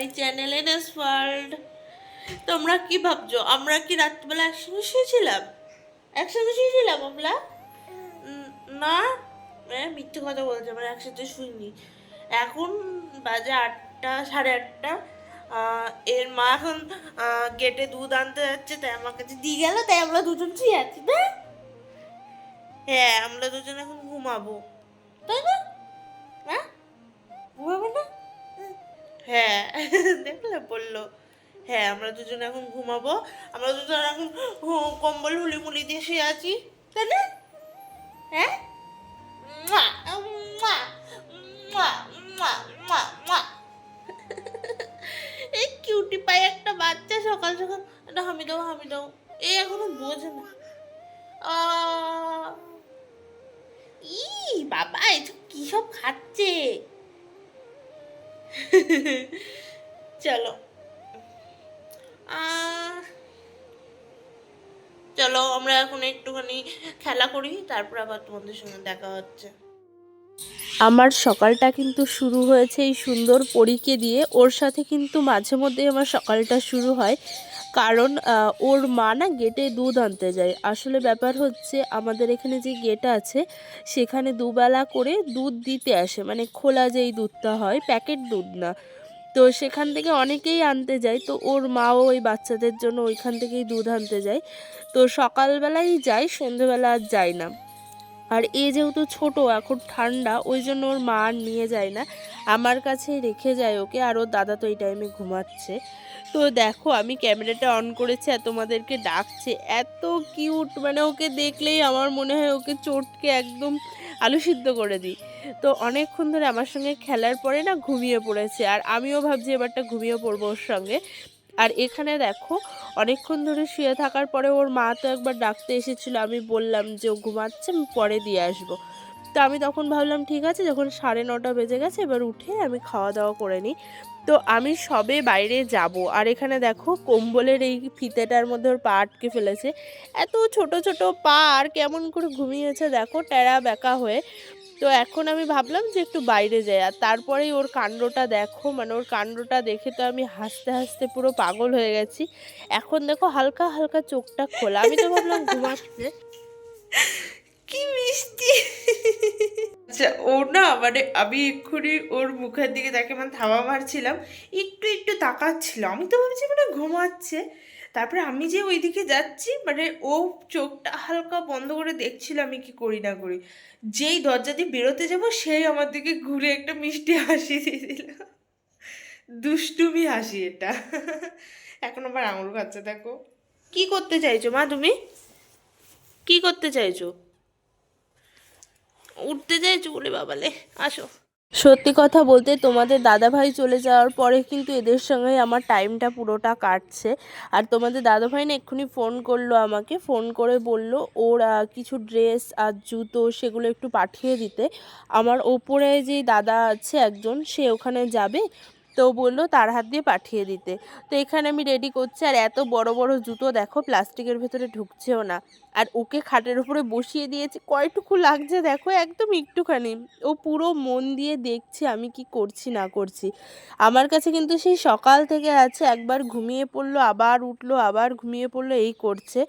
My channel N S world তোমরা কি ভাবছ? আমরা কি রাত্রিবেলা একসঙ্গে শুয়েছিলাম? একসঙ্গে শুয়েছিলাম আমরা? না। হ্যাঁ মিথ্যে কথা বলছে আমরা একসাথে শুইনি। এখন বাজে আটটা সাড়ে আটটা। এর মা এখন গেটে দুধ আনতে যাচ্ছে তাই আমার কাছে দিয়ে গেল তাই আমরা দুজন শুয়ে আছি না হ্যাঁ আমরা দুজন এখন ঘুমাবো। তাই না? হ্যাঁ দেখলে বলল। হ্যাঁ আমরা দুজন এখন ঘুমাবো। আমরা দুজন এখন কম্বল হুলি মুলি দিয়ে শুয়ে আছি, তাই না? হ্যাঁ। এই কিউটি পাই একটা বাচ্চা সকাল সকাল। এটা হামি দাও হামি দাও। এ এখনও বোঝে না। ই বাবা এসব কি সব খাচ্ছে? চলো চলো আমরা এখন একটুখানি খেলা করি, তারপর আবার তোমাদের সঙ্গে দেখা হচ্ছে। আমার সকালটা কিন্তু শুরু হয়েছে এই সুন্দর পরীকে দিয়ে। ওর সাথে কিন্তু মাঝে মধ্যে আমার সকালটা শুরু হয়। কারণ ওর মা না গেটে দুধ আনতে যায়। আসলে ব্যাপার হচ্ছে আমাদের এখানে যে গেট আছে, সেখানে দুবেলা করে দুধ দিতে আসে। মানে খোলা যেই দুধটা হয় প্যাকেট দুধ না। তো সেখান থেকে অনেকেই আনতে যায়। তো ওর মাও ওই বাচ্চাদের জন্য ওইখান থেকেই দুধ আনতে যায়। তো সকালবেলাই যায়, সন্ধেবেলা আর যায় না। আর এ যেহেতু ছোট, এখন ঠান্ডা, ওই জন্য ওর মা আর নিয়ে যায় না। আমার কাছে রেখে যায় ওকে, আর ওর দাদা তো এই টাইমে ঘুমাচ্ছে। তো দেখো, আমি ক্যামেরাটা অন করেছি আর তোমাদেরকে ডাকছে। এত কিউট মানে ওকে দেখলেই আমার মনে হয় ওকে চোটকে একদম আলু সিদ্ধ করে দিই। তো অনেকক্ষণ ধরে আমার সঙ্গে খেলার পরে না ঘুমিয়ে পড়েছে, আর আমিও ভাবছি এবারটা ঘুমিয়ে পড়ব ওর সঙ্গে। আর এখানে দেখো, অনেকক্ষণ ধরে শুয়ে থাকার পরে ওর মা তো একবার ডাকতে এসেছিল, আমি বললাম যে ও ঘুমাচ্ছে, আমি পরে দিয়ে আসব। তো আমি তখন ভাবলাম, ঠিক আছে, যখন সাড়ে নটা বেজে গেছে, এবার উঠে আমি খাওয়া দাওয়া করে নিই। তো আমি সবে বাইরে যাব। আর এখানে দেখো, কম্বলের এই ফিতেটার মধ্যে ওর পা আটকে ফেলেছে। এত ছোট ছোট পা, আর কেমন করে ঘুমিয়েছে দেখো, টেরা বেঁকা হয়ে। তো এখন আমি ভাবলাম যে একটু বাইরে যাই। আর তারপরেই ওর কাণ্ডটা দেখো মানে ওর কাণ্ডটা দেখে তো আমি হাসতে হাসতে পুরো পাগল হয়ে গেছি। এখন দেখো, হালকা হালকা চোখটা খোলা। আমি তো ভাবলাম ঘুমাচ্ছে। কি মিষ্টি। আচ্ছা ও না মানে আমি এক্ষুনি ওর মুখের দিকে তাকে মানে থামা মারছিলাম, একটু একটু তাকাচ্ছিল। আমি তো ভাবছি মানে ঘুমাচ্ছে। তারপরে আমি যে ওইদিকে যাচ্ছি মানে ও চোখটা হালকা বন্ধ করে দেখছিল আমি কি করি না করি। যেই দরজা দিয়ে বেরোতে যাব, সেই আমার দিকে ঘুরে একটা মিষ্টি হাসি দিয়ে দুষ্টুমি হাসি এটা। এখন আবার আঙুল খাচ্ছে দেখো। কি করতে চাইছো মা তুমি? কি করতে চাইছো? উঠতে চাইছো বলে বাবালে, আসো। সত্যি কথা বলতে তোমাদের দাদাভাই চলে যাওয়ার পরে কিন্তু এদের সঙ্গে আমার টাইমটা পুরোটা কাটছে। আর তোমাদের দাদাভাই না এক্ষুনি ফোন করল আমাকে, ফোন করে বলল ওর কিছু ড্রেস আর জুতো সেগুলো একটু পাঠিয়ে দিতে। আমার ওপরে যে দাদা আছে একজন, সে ওখানে যাবে। তো বলল তার হাত দিয়ে পাঠিয়ে দিতে। তো এখানে আমি রেডি করছি আর এত বড় বড় জুতো দেখো প্লাস্টিকের ভেতরে ঢুকছেও না। আর ওকে খাটের উপরে বসিয়ে দিয়েছে। কয়টুকু লাগছে দেখো? একদম একটুখানি। ও পুরো মন দিয়ে দেখছে আমি কি করছি, না করছি। আমার কাছে কিন্তু সেই সকাল থেকে আছে। একবার ঘুমিয়ে পড়ল, আবার উঠল, আবার ঘুমিয়ে পড়ল, এই করছে।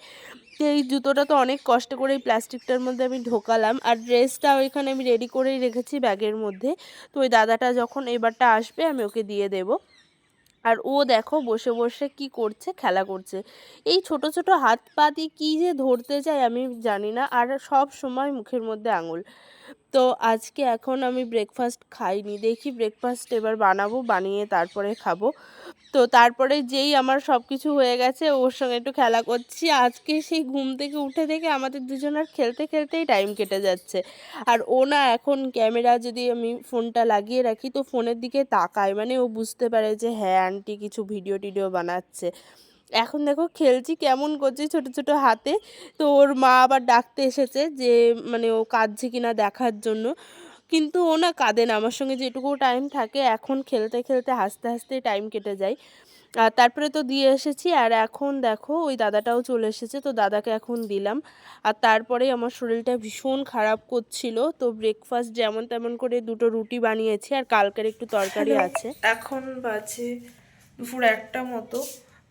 এই জুতোটা তো অনেক কষ্ট করে এই প্লাস্টিকটার মধ্যে আমি ঢোকালাম আর ড্রেসটা ওইখানে আমি রেডি করেই রেখেছি ব্যাগের মধ্যে। তো ওই দাদাটা যখন এবারটা আসবে আমি ওকে দিয়ে দেবো। আর ও দেখো বসে বসে কি করছে, খেলা করছে। এই ছোট ছোট হাত পা দিয়ে কী যে ধরতে যায় আমি জানি না আর সব সময় মুখের মধ্যে আঙুল। তো আজকে এখন আমি ব্রেকফাস্ট খাইনি। দেখি ব্রেকফাস্ট এবার বানাবো, বানিয়ে তারপরে খাব। তো তারপরে যেই আমার সব কিছু হয়ে গেছে, ওর সঙ্গে একটু খেলা করছি। আজকে সেই ঘুম থেকে উঠে থেকে আমাদের দুজনের খেলতে খেলতেই টাইম কেটে যাচ্ছে। আর ও না এখন ক্যামেরা যদি আমি ফোনটা লাগিয়ে রাখি, তো ফোনের দিকে তাকায়। মানে ও বুঝতে পারে যে হ্যাঁ আন্টি কিছু ভিডিও টিডিও বানাচ্ছে। এখন দেখো খেলছি কেমন করছি ছোট ছোট হাতে। তো ওর মা আবার ডাকতে এসেছে যে মানে ও কাঁদছে কিনা দেখার জন্য। কিন্তু ও না কাঁদে না। আমার সঙ্গে যেটুকু টাইম থাকে এখন খেলতে খেলতে হাসতে হাসতে টাইম কেটে যায়। আর তারপরে তো দিয়ে এসেছি আর এখন দেখো ওই দাদাটাও চলে এসেছে তো দাদাকে এখন দিলাম। আর তারপরে আমার শরীরটা ভীষণ খারাপ করছিল তো ব্রেকফাস্ট যেমন তেমন করে দুটো রুটি বানিয়েছি আর কালকের একটু তরকারি আছে। এখন বাজে দুপুর একটা মতো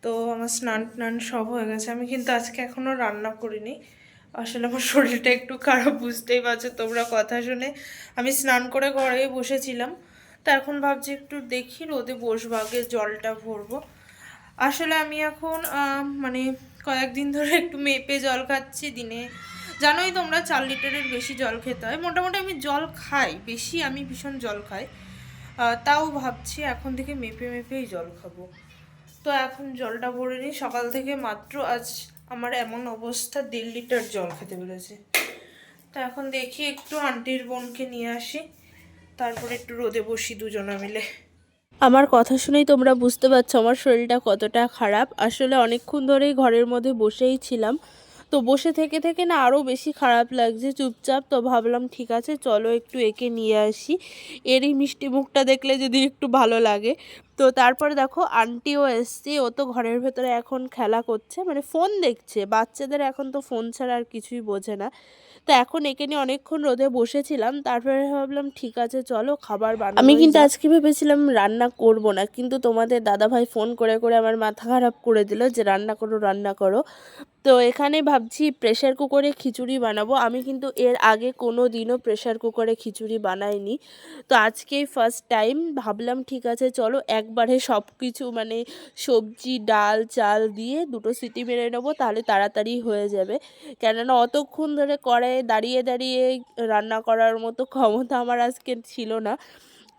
তো আমার স্নান টান সব হয়ে গেছে। আমি কিন্তু আজকে এখনও রান্না করিনি। আসলে আমার শরীরটা একটু খারাপ, বুঝতেই পারছ তোমরা কথা শুনে। আমি স্নান করে ঘরে বসেছিলাম, তা এখন ভাবছি একটু দেখি রোদে বসবো, আগে জলটা ভরবো। আসলে আমি এখন মানে কয়েকদিন ধরে একটু মেপে জল খাচ্ছি দিনে। জানোই তোমরা চার লিটারের বেশি জল খেতে হয়। মোটামুটি আমি জল খাই, বেশি আমি ভীষণ জল খাই। তাও ভাবছি এখন থেকে মেপে মেপেই জল খাব। তো এখন জলটা ভরে নিই। সকাল থেকে মাত্র আজ আমার এমন অবস্থা দেড় লিটার জল খেতে পেরেছে তো এখন দেখি একটু আন্টির বোনকে নিয়ে আসি, তারপরে একটু রোদে বসি দুজনে মিলে। আমার কথা শুনেই তোমরা বুঝতে পারছ আমার শরীরটা কতটা খারাপ। আসলে অনেকক্ষণ ধরেই ঘরের মধ্যে বসেই ছিলাম। তো বসে থেকে থেকে না আরও বেশি খারাপ লাগছে। চুপচাপ তো ভাবলাম, ঠিক আছে, চলো একটু একে নিয়ে আসি। এরই মিষ্টি মুখটা দেখলে যদি একটু ভালো লাগে। তো তারপরে দেখো আন্টিও এসছে ও তো ঘরের ভেতরে এখন খেলা করছে মানে ফোন দেখছে। বাচ্চাদের এখন তো ফোন ছাড়া আর কিছুই বোঝে না। তো এখন একে নিয়ে অনেকক্ষণ রোদে বসেছিলাম তারপরে ভাবলাম ঠিক আছে চলো খাবার বানাবো আমি কিন্তু আজকে ভেবেছিলাম রান্না করব না কিন্তু তোমাদের দাদাভাই ফোন করে করে আমার মাথা খারাপ করে দিল যে রান্না করো রান্না করো। তো এখানে ভাবছি প্রেশার কুকারে খিচুড়ি বানাবো। আমি কিন্তু এর আগে কোনো দিনও প্রেশার কুকারে খিচুড়ি বানাইনি। তো আজকেই ফার্স্ট টাইম ভাবলাম ঠিক আছে চলো একবারে সব কিছু মানে সবজি, ডাল, চাল দিয়ে দুটো সিটি মেরে নেব, তাহলে তাড়াতাড়ি হয়ে যাবে। কেননা অতক্ষণ ধরে কড়াইয়ে দাঁড়িয়ে দাঁড়িয়ে রান্না করার মতো ক্ষমতা আমার আজকে ছিল না।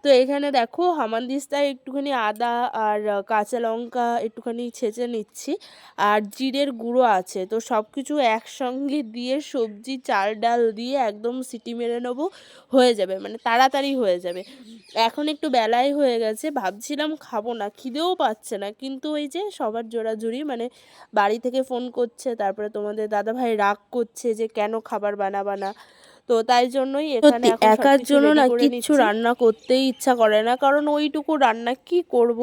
তো এখানে দেখো হামানদিস্তায় একটুখানি আদা আর কাঁচা লঙ্কা একটুখানি ছেঁচে নিচ্ছি। আর জিরের গুঁড়ো আছে। তো সব কিছু একসঙ্গে দিয়ে সবজি, চাল, ডাল দিয়ে একদম সিটি মেরে নেব, হয়ে যাবে। মানে তাড়াতাড়ি হয়ে যাবে। এখন একটু বেলাই হয়ে গেছে। ভাবছিলাম খাব না, খিদেও পাচ্ছে না। কিন্তু ওই যে সবার জোরাজুরি মানে বাড়ি থেকে ফোন করছে, তারপরে তোমাদের দাদাভাই রাগ করছে যে কেন খাবার বানাবা না। তো তাই জন্যই এখানে একার জন্য না কিচ্ছু রান্না করতেই ইচ্ছা করে না কারণ ওইটুকু রান্না কি করব?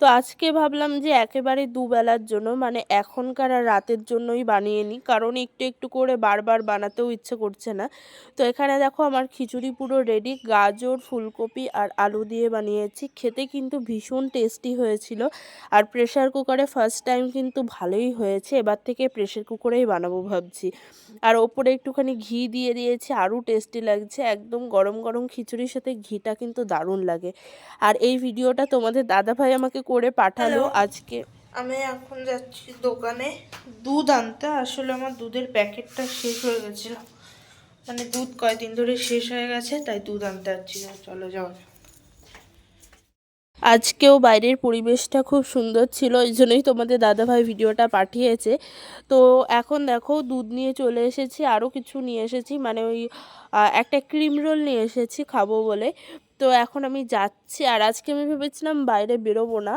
তো আজকে ভাবলাম যে একেবারে দুবেলার জন্য মানে এখনকার আর রাতের জন্যই বানিয়ে নিই কারণ একটু একটু করে বারবার বানাতেও ইচ্ছে করছে না। তো এখানে দেখো আমার খিচুড়ি পুরো রেডি গাজর ফুলকপি আর আলু দিয়ে বানিয়েছি। খেতে কিন্তু ভীষণ টেস্টি হয়েছিল আর প্রেশার কুকারে ফার্স্ট টাইম কিন্তু ভালোই হয়েছে এবার থেকে প্রেশার কুকারেই বানাবো ভাবছি। আর ওপরে একটুখানি ঘি দিয়ে দিয়েছি আরও টেস্টি লাগছে একদম গরম গরম খিচুড়ির সাথে ঘিটা কিন্তু দারুণ লাগে। আর এই ভিডিওটা তোমাদের দাদাভাই আমাকে করে পাঠালো আজকে। আমি এখন যাচ্ছি দোকানে। দুধ আনতে আসলে আমার দুধের প্যাকেটটা শেষ হয়ে গেছিল। মানে দুধ কয়দিন ধরে শেষ হয়ে গেছে তাই দুধ আনতে যাচ্ছি। না চলো যাওয়া। আজকেও বাইরের পরিবেশটা খুব সুন্দর ছিল, এই জন্যই তোমাদের দাদাভাই ভিডিওটা পাঠিয়েছে। তো এখন দেখো, দুধ নিয়ে চলে এসেছি আরও কিছু নিয়ে এসেছি মানে ওই একটা ক্রিম রোল নিয়ে এসেছি খাব বলে। তো এখন আমি যাচ্ছি আর আজকে আমি ভেবেছিলাম বাইরে বেরোবো না।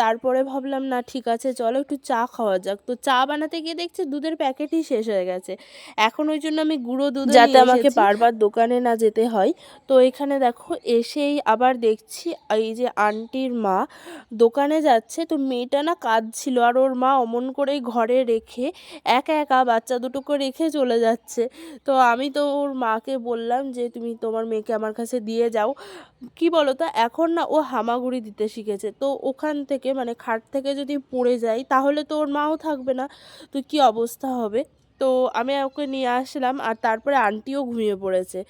তারপরে ভাবলাম না ঠিক আছে চলো একটু চা খাওয়া যাক। তো চা বানাতে গিয়ে দেখছি দুধের প্যাকেটই শেষ হয়ে গেছে। এখন ওই জন্য আমি গুঁড়ো দুধ যাতে আমাকে বারবার দোকানে না যেতে হয়। তো এখানে দেখো এসেই আবার দেখছি এই যে আন্টির মা দোকানে যাচ্ছে। তো মেয়েটা না কাঁদছিল আর ওর মা অমন করেই ঘরে রেখে একা একা বাচ্চা দুটোকে রেখে চলে যাচ্ছে। তো আমি তো ওর মাকে বললাম যে তুমি তোমার মেয়েকে আমার কাছে দিয়ে যাও। কি বলো তো এখন না ও হামাগুড়ি দিতে শিখেছে। তো ওখান থেকে মানে খাট থেকে যদি পড়ে যায়, তাহলে তো ওর মাও থাকবে না। তো কি অবস্থা হবে? তো আমি ওকে নিয়ে আসলাম আর তারপরে আন্টিও ঘুমিয়ে পড়েছে।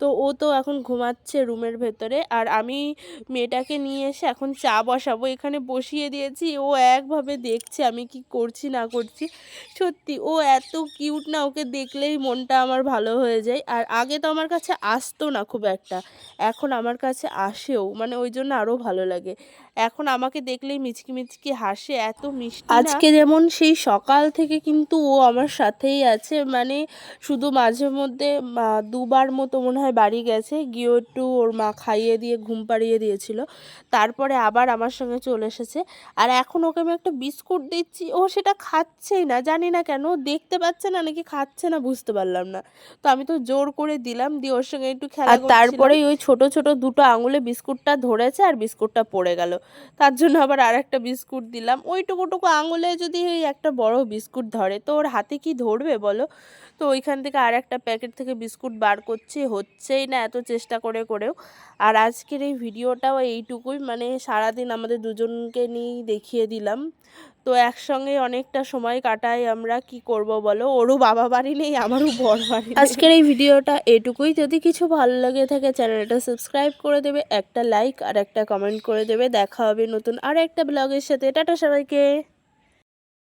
তো ও তো এখন ঘুমাচ্ছে রুমের ভেতরে আর আমি মেয়েটাকে নিয়ে এসে এখন চা বসাবো। এখানে বসিয়ে দিয়েছি। ও একভাবে দেখছে আমি কি করছি, না করছি। সত্যি ও এত কিউট না, ওকে দেখলেই মনটা আমার ভালো হয়ে যায়। আর আগে তো আমার কাছে আসতো না খুব একটা। এখন আমার কাছে আসেও। মানে ওই জন্য আরও ভালো লাগে। এখন আমাকে দেখলেই মিচকি মিচকি হাসে এত মিষ্টি আজকে যেমন সেই সকাল থেকে কিন্তু ও আমার সাথেই আছে মানে শুধু মাঝে মধ্যে দুবার মতো মনে হয় বাড়ি গেছে গিয়ে একটু ওর মা খাইয়ে দিয়ে ঘুম পাড়িয়ে দিয়েছিল। তারপরে আবার আমার সঙ্গে চলে এসেছে। আর এখন ওকে আমি একটা বিস্কুট দিচ্ছি ও সেটা খাচ্ছেই না জানি না কেন দেখতে পাচ্ছে না নাকি খাচ্ছে না বুঝতে পারলাম না। তো আমি তো জোর করে দিলাম দিয়ে ওর সঙ্গে একটু খেলা তারপরেই ওই ছোট ছোট দুটো আঙুলে বিস্কুটটা ধরেছে আর বিস্কুটটা পড়ে গেল। তার জন্য আবার আর একটা বিস্কুট দিলাম। ওইটুকুটুকু আঙুলে যদি একটা বড় বিস্কুট ধরে, তো ওর হাতে কি ধরবে বলো? তো ওইখান থেকে আর একটা প্যাকেট থেকে বিস্কুট বার করছে, হচ্ছেই না এত চেষ্টা করে করেও। আর আজকের এই ভিডিওটাও এইটুকুই মানে সারাদিন আমাদের দুজনকে নিয়েই দেখিয়ে দিলাম। তো একসঙ্গে অনেকটা সময় কাটাই আমরা, কি করব বলো? ওরও বাবা বাড়ি নেই, আমারও বড় বাড়ি আজকের এই ভিডিওটা এটুকুই। যদি কিছু ভালো লাগে থাকে, চ্যানেলটা সাবস্ক্রাইব করে দেবে, একটা লাইক আর একটা কমেন্ট করে দেবে। দেখা হবে নতুন আর একটা ব্লগের সাথে। টাটা সবাইকে।